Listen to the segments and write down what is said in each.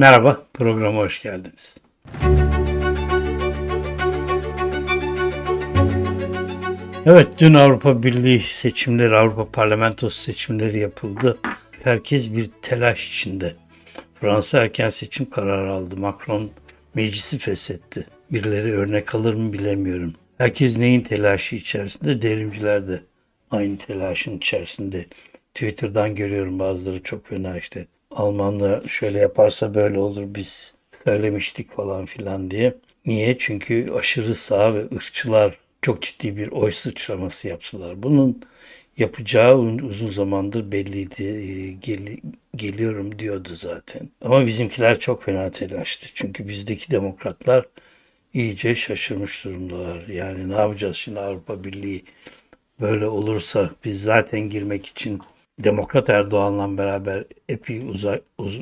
Merhaba, programa hoş geldiniz. Evet, dün Avrupa Birliği seçimleri, Avrupa Parlamentosu seçimleri yapıldı. Herkes bir telaş içinde. Fransa erken seçim kararı aldı. Macron meclisi feshetti. Birileri örnek alır mı bilemiyorum. Herkes neyin telaşı içerisinde? Devrimciler de aynı telaşın içerisinde. Twitter'dan görüyorum bazıları çok fena işte. Almanlar şöyle yaparsa böyle olur biz söylemiştik falan filan diye. Niye? Çünkü aşırı sağ ve ırkçılar çok ciddi bir oy sıçraması yaptılar. Bunun yapacağı uzun zamandır belliydi. Ee, Gel- geliyorum diyordu zaten. Ama bizimkiler çok fena telaştı. Çünkü bizdeki demokratlar iyice şaşırmış durumdalar. Yani ne yapacağız şimdi Avrupa Birliği böyle olursa biz zaten girmek için Demokrat Erdoğan'la beraber epey uzak uz,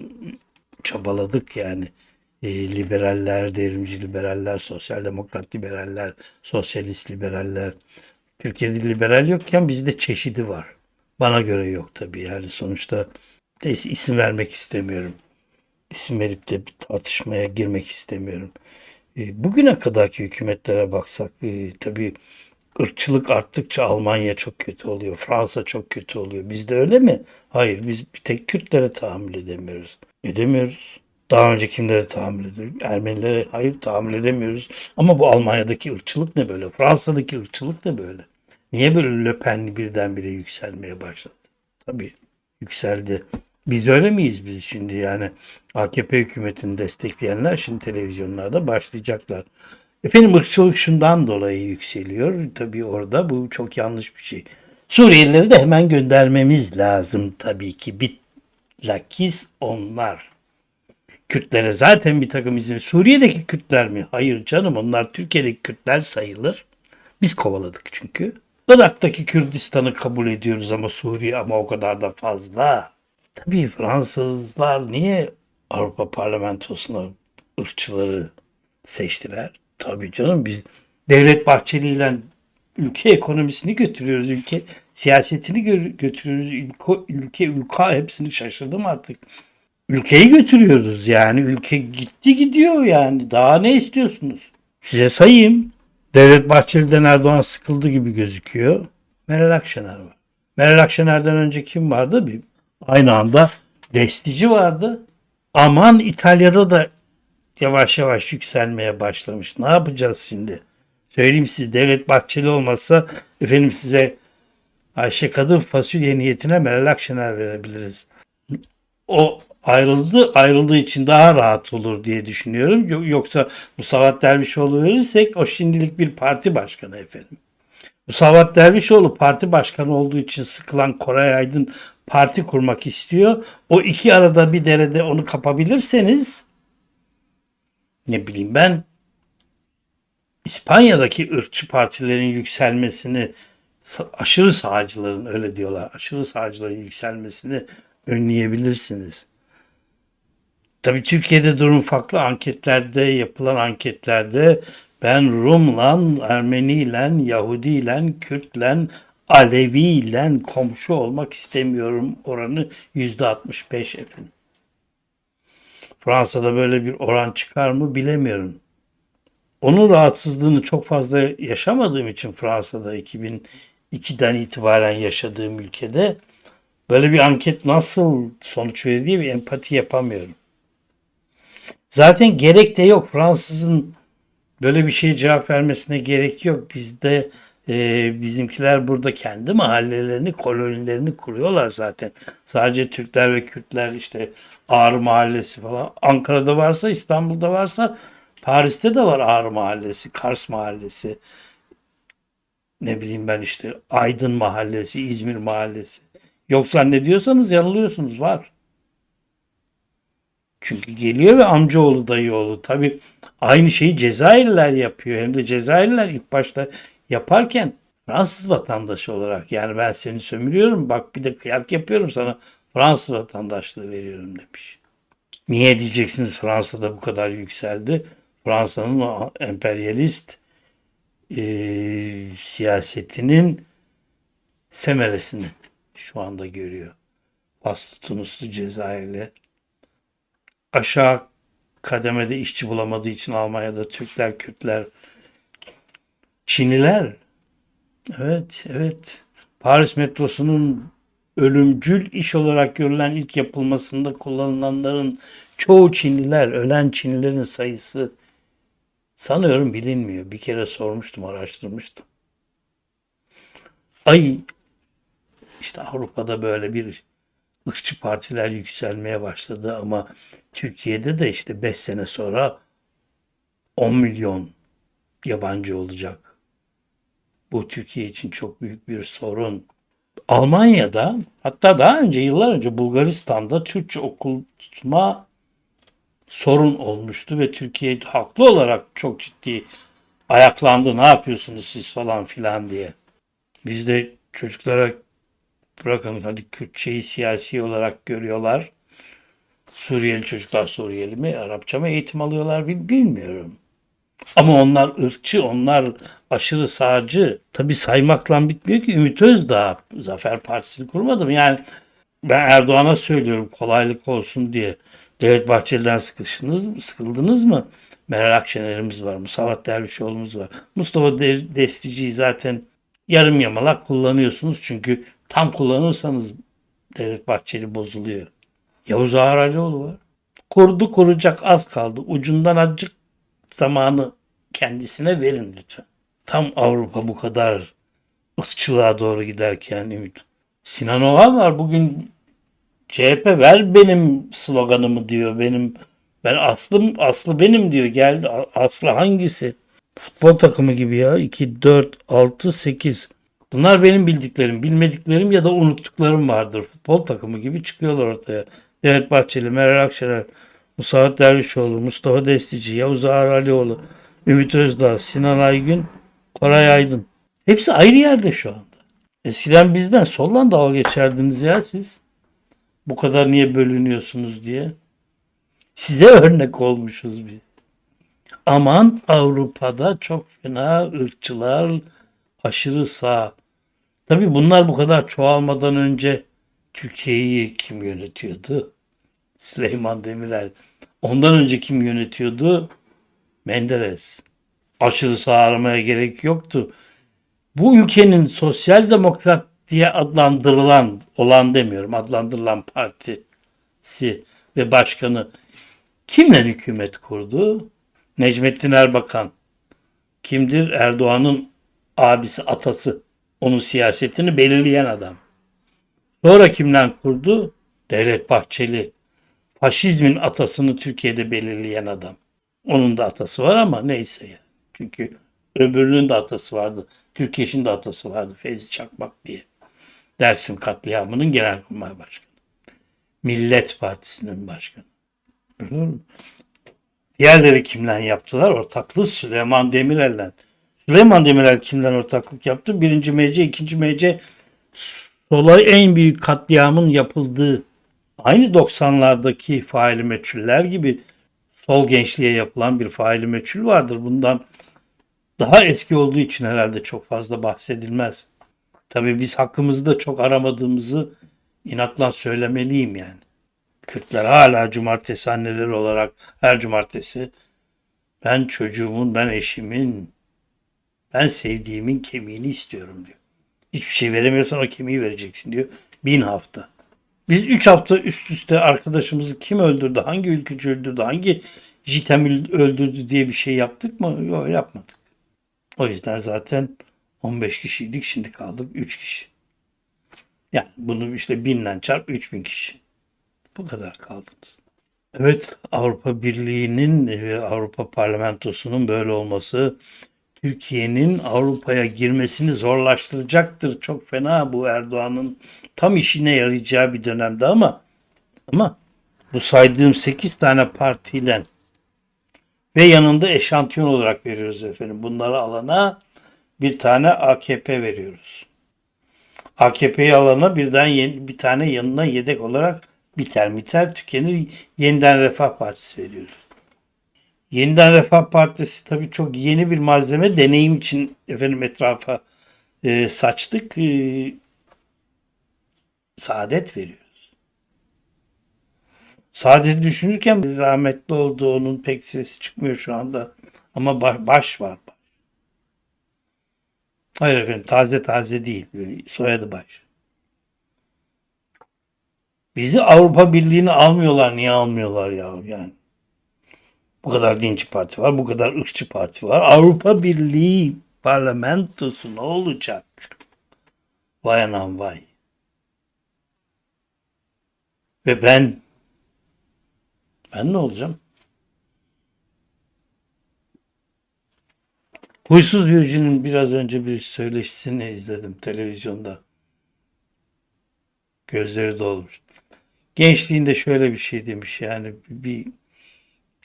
çabaladık yani. E, liberaller, devrimci liberaller, sosyal demokrat liberaller, sosyalist liberaller. Türkiye'de liberal yokken bizde çeşidi var. Bana göre yok tabii yani sonuçta neyse isim vermek istemiyorum. İsim verip de bir tartışmaya girmek istemiyorum. E, bugüne kadarki hükümetlere baksak e, tabii ırkçılık arttıkça Almanya çok kötü oluyor. Fransa çok kötü oluyor. Bizde öyle mi? Hayır biz bir tek Kürtlere tahammül edemiyoruz. Edemiyoruz. Daha önce kimlere tahammül ediyoruz? Ermenilere hayır tahammül edemiyoruz. Ama bu Almanya'daki ırkçılık ne böyle? Fransa'daki ırkçılık ne böyle? Niye böyle Le Pen birdenbire yükselmeye başladı? Tabii yükseldi. Biz öyle miyiz biz şimdi yani AKP hükümetini destekleyenler şimdi televizyonlarda başlayacaklar. Efendim ırkçılık şundan dolayı yükseliyor. Tabii orada bu çok yanlış bir şey. Suriyelileri de hemen göndermemiz lazım tabii ki. Bilakis onlar. Kürtlere zaten bir takım izin. Suriye'deki Kürtler mi? Hayır canım onlar Türkiye'deki Kürtler sayılır. Biz kovaladık çünkü. Irak'taki Kürdistan'ı kabul ediyoruz ama Suriye ama o kadar da fazla. Tabii Fransızlar niye Avrupa Parlamentosu'na ırkçıları seçtiler? Tabii canım biz Devlet Bahçeli ile ülke ekonomisini götürüyoruz. Ülke siyasetini gö- götürüyoruz. Ülke, ülke ülka hepsini şaşırdım artık. Ülkeyi götürüyoruz yani. Ülke gitti gidiyor yani. Daha ne istiyorsunuz? Size sayayım. Devlet Bahçeli'den Erdoğan sıkıldı gibi gözüküyor. Meral Akşener var. Meral Akşener'den önce kim vardı? Bir, aynı anda Destici vardı. Aman İtalya'da da yavaş yavaş yükselmeye başlamış. Ne yapacağız şimdi? Söyleyeyim size Devlet Bahçeli olmazsa efendim size Ayşe Kadın fasulye niyetine Meral Akşener verebiliriz. O ayrıldı, ayrıldığı için daha rahat olur diye düşünüyorum. Yo- Yoksa Musavat Dervişoğlu verirsek o şimdilik bir parti başkanı efendim. Musavat Dervişoğlu parti başkanı olduğu için sıkılan Koray Aydın parti kurmak istiyor. O iki arada bir derede onu kapabilirseniz ne bileyim ben İspanya'daki ırkçı partilerin yükselmesini aşırı sağcıların öyle diyorlar. Aşırı sağcıların yükselmesini önleyebilirsiniz. Tabii Türkiye'de durum farklı. Anketlerde yapılan anketlerde ben Rum'la, Ermeni'yle, Yahudi'yle, Kürt'le, Alevi'yle komşu olmak istemiyorum. Oranı yüzde 65 efendim. Fransa'da böyle bir oran çıkar mı bilemiyorum. Onun rahatsızlığını çok fazla yaşamadığım için Fransa'da 2002'den itibaren yaşadığım ülkede böyle bir anket nasıl sonuç verir diye bir empati yapamıyorum. Zaten gerek de yok. Fransızın böyle bir şeye cevap vermesine gerek yok. Bizde e, bizimkiler burada kendi mahallelerini, kolonilerini kuruyorlar zaten. Sadece Türkler ve Kürtler işte Ağrı Mahallesi falan. Ankara'da varsa, İstanbul'da varsa Paris'te de var Ağrı Mahallesi, Kars Mahallesi. Ne bileyim ben işte Aydın Mahallesi, İzmir Mahallesi. Yok zannediyorsanız yanılıyorsunuz var. Çünkü geliyor ve amcaoğlu dayıoğlu. Tabii aynı şeyi Cezayirliler yapıyor. Hem de Cezayirliler ilk başta yaparken Fransız vatandaşı olarak yani ben seni sömürüyorum bak bir de kıyak yapıyorum sana Fransız vatandaşlığı veriyorum demiş. Niye diyeceksiniz Fransa'da bu kadar yükseldi? Fransa'nın emperyalist eee, siyasetinin semeresini şu anda görüyor. Bastı Tunuslu Cezayirli aşağı kademede işçi bulamadığı için Almanya'da Türkler, Kürtler, Çinliler. Evet, evet. Paris metrosunun ölümcül iş olarak görülen ilk yapılmasında kullanılanların çoğu Çinliler, ölen Çinlilerin sayısı sanıyorum bilinmiyor. Bir kere sormuştum, araştırmıştım. Ay işte Avrupa'da böyle bir ırkçı partiler yükselmeye başladı ama Türkiye'de de işte 5 sene sonra 10 milyon yabancı olacak. Bu Türkiye için çok büyük bir sorun. Almanya'da hatta daha önce yıllar önce Bulgaristan'da Türkçe okutma sorun olmuştu ve Türkiye haklı olarak çok ciddi ayaklandı. Ne yapıyorsunuz siz falan filan diye. Biz de çocuklara bırakın hadi Kürtçeyi siyasi olarak görüyorlar. Suriyeli çocuklar Suriyeli mi, Arapça mı eğitim alıyorlar bil- bilmiyorum. Ama onlar ırkçı, onlar aşırı sağcı. Tabi saymakla bitmiyor ki Ümit Özdağ Zafer Partisi'ni kurmadım. Yani ben Erdoğan'a söylüyorum kolaylık olsun diye. Devlet Bahçeli'den sıkıştınız, sıkıldınız mı? Meral Akşener'imiz var, Musavat Dervişoğlu'muz var. Mustafa De- Destici'yi zaten yarım yamalak kullanıyorsunuz. Çünkü tam kullanırsanız Devlet Bahçeli bozuluyor. Yavuz Ağar Alioğlu var. Kurdu kuracak az kaldı. Ucundan azıcık zamanı kendisine verin lütfen. Tam Avrupa bu kadar ırkçılığa doğru giderken Ümit. Sinan Oğan var bugün CHP ver benim sloganımı diyor. Benim ben aslım aslı benim diyor. Geldi aslı hangisi? Futbol takımı gibi ya. 2 4 6 8. Bunlar benim bildiklerim, bilmediklerim ya da unuttuklarım vardır. Futbol takımı gibi çıkıyorlar ortaya. Devlet Bahçeli, Meral Akşener, Musavat Dervişoğlu, Mustafa Destici, Yavuz Ağar Alioğlu, Ümit Özdağ, Sinan Aygün, Koray Aydın. Hepsi ayrı yerde şu anda. Eskiden bizden soldan dalga geçerdiniz ya siz. Bu kadar niye bölünüyorsunuz diye. Size örnek olmuşuz biz. Aman Avrupa'da çok fena ırkçılar, aşırı sağ. Tabii bunlar bu kadar çoğalmadan önce Türkiye'yi kim yönetiyordu? Süleyman Demirel. Ondan önce kim yönetiyordu? Menderes. Aşırı sağ aramaya gerek yoktu. Bu ülkenin sosyal demokrat diye adlandırılan, olan demiyorum, adlandırılan partisi ve başkanı kimle hükümet kurdu? Necmettin Erbakan. Kimdir? Erdoğan'ın abisi, atası. Onun siyasetini belirleyen adam. Sonra kimden kurdu? Devlet Bahçeli. Faşizmin atasını Türkiye'de belirleyen adam. Onun da atası var ama neyse ya. Çünkü öbürünün de atası vardı. Türkeş'in de atası vardı. Fevzi Çakmak diye. Dersim katliamının genelkurmay başkanı. Millet Partisi'nin başkanı. Mi? Diğerleri kimden yaptılar? Ortaklığı Süleyman Demirel'den. Süleyman Demirel kimden ortaklık yaptı? Birinci MC, ikinci MC sola en büyük katliamın yapıldığı aynı 90'lardaki faili meçhuller gibi sol gençliğe yapılan bir faili meçhul vardır. Bundan daha eski olduğu için herhalde çok fazla bahsedilmez. Tabii biz hakkımızda çok aramadığımızı inatla söylemeliyim yani. Kürtler hala cumartesi anneleri olarak her cumartesi ben çocuğumun, ben eşimin, ben sevdiğimin kemiğini istiyorum diyor. Hiçbir şey veremiyorsan o kemiği vereceksin diyor. Bin hafta. Biz üç hafta üst üste arkadaşımızı kim öldürdü, hangi ülkücü öldürdü, hangi jitem öldürdü diye bir şey yaptık mı? Yok yapmadık. O yüzden zaten 15 kişiydik şimdi kaldık 3 kişi. Yani bunu işte binle çarp 3000 kişi. Bu kadar kaldınız. Evet Avrupa Birliği'nin Avrupa Parlamentosu'nun böyle olması Türkiye'nin Avrupa'ya girmesini zorlaştıracaktır. Çok fena bu Erdoğan'ın tam işine yarayacağı bir dönemde ama ama bu saydığım 8 tane partiyle ve yanında eşantiyon olarak veriyoruz efendim. Bunları alana bir tane AKP veriyoruz. AKP'yi alana birden yeni, bir tane yanına yedek olarak biter biter tükenir yeniden Refah Partisi veriyoruz. Yeniden Refah Partisi tabii çok yeni bir malzeme deneyim için efendim etrafa e, saçtık. E, saadet veriyoruz. Saadet'i düşünürken rahmetli oldu. Onun pek sesi çıkmıyor şu anda. Ama baş, baş var. Baş. Hayır efendim taze taze değil. Soyadı baş. Bizi Avrupa Birliği'ne almıyorlar. Niye almıyorlar ya yani? Bu kadar dinçi parti var. Bu kadar ırkçı parti var. Avrupa Birliği parlamentosu ne olacak? Vay anam vay. Ve ben ben ne olacağım? Huysuz Virgin'in biraz önce bir söyleşisini izledim televizyonda. Gözleri dolmuş. Gençliğinde şöyle bir şey demiş yani bir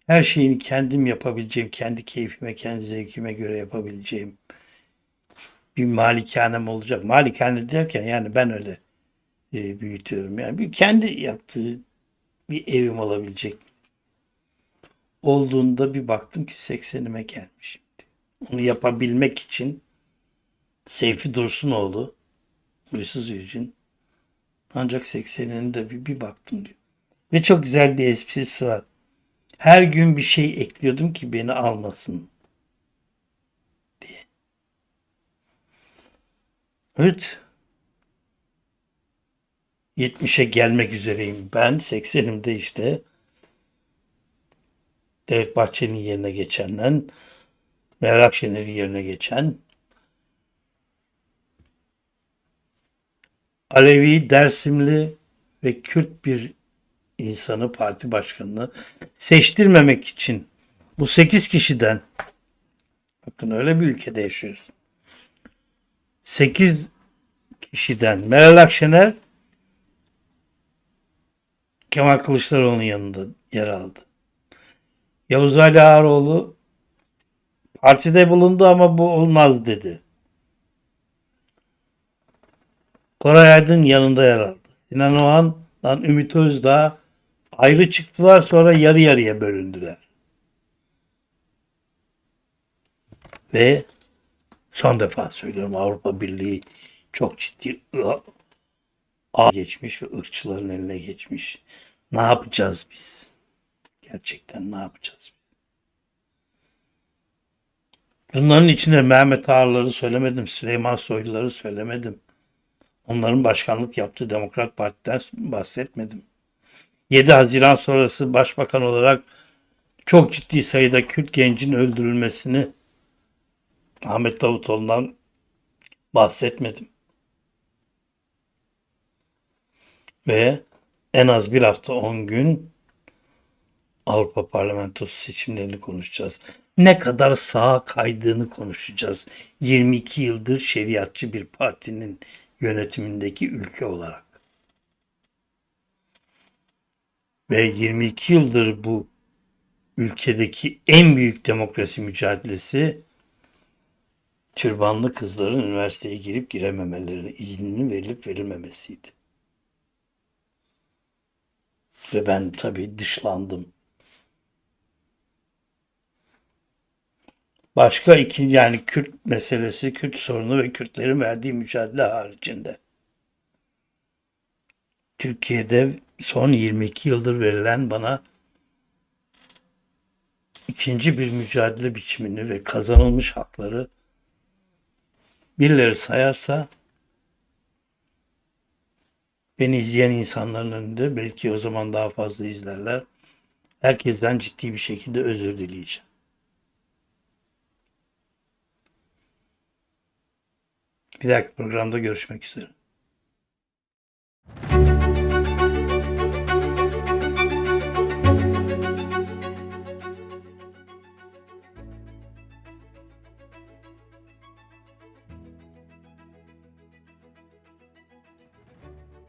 her şeyini kendim yapabileceğim, kendi keyfime, kendi zevkime göre yapabileceğim bir malikanem olacak. Malikane derken yani ben öyle e, büyütüyorum. Yani bir kendi yaptığı bir evim olabilecek. Olduğunda bir baktım ki 80'ime gelmişim. Onu yapabilmek için Seyfi Dursunoğlu, Hırsız Yücün ancak 80'inde bir, bir baktım diyor. Ve çok güzel bir esprisi var. Her gün bir şey ekliyordum ki beni almasın diye. Evet. 70'e gelmek üzereyim. Ben 80'imde işte Devlet Bahçeli'nin yerine geçenden Meral Akşener'in yerine geçen Alevi, Dersimli ve Kürt bir insanı parti başkanını seçtirmemek için bu 8 kişiden bakın öyle bir ülkede yaşıyoruz. 8 kişiden Meral Akşener Kemal Kılıçdaroğlu'nun yanında yer aldı. Yavuz Ali Ağaroğlu partide bulundu ama bu olmaz dedi. Koray Aydın yanında yer aldı. Sinan Oğan'la Ümit Özdağ ayrı çıktılar sonra yarı yarıya bölündüler. Ve son defa söylüyorum Avrupa Birliği çok ciddi a geçmiş ve ırkçıların eline geçmiş. Ne yapacağız biz? Gerçekten ne yapacağız? Bunların içinde Mehmet Ağarları söylemedim, Süleyman Soyluları söylemedim. Onların başkanlık yaptığı Demokrat Parti'den bahsetmedim. 7 Haziran sonrası başbakan olarak çok ciddi sayıda Kürt gencin öldürülmesini Ahmet Davutoğlu'ndan bahsetmedim. Ve en az bir hafta 10 gün Avrupa Parlamentosu seçimlerini konuşacağız. Ne kadar sağa kaydığını konuşacağız. 22 yıldır şeriatçı bir partinin yönetimindeki ülke olarak. Ve 22 yıldır bu ülkedeki en büyük demokrasi mücadelesi türbanlı kızların üniversiteye girip girememelerine izninin verilip verilmemesiydi. Ve ben tabii dışlandım. Başka iki yani Kürt meselesi, Kürt sorunu ve Kürtlerin verdiği mücadele haricinde. Türkiye'de son 22 yıldır verilen bana ikinci bir mücadele biçimini ve kazanılmış hakları birileri sayarsa beni izleyen insanların önünde belki o zaman daha fazla izlerler. Herkesten ciddi bir şekilde özür dileyeceğim. Bir dahaki programda görüşmek üzere.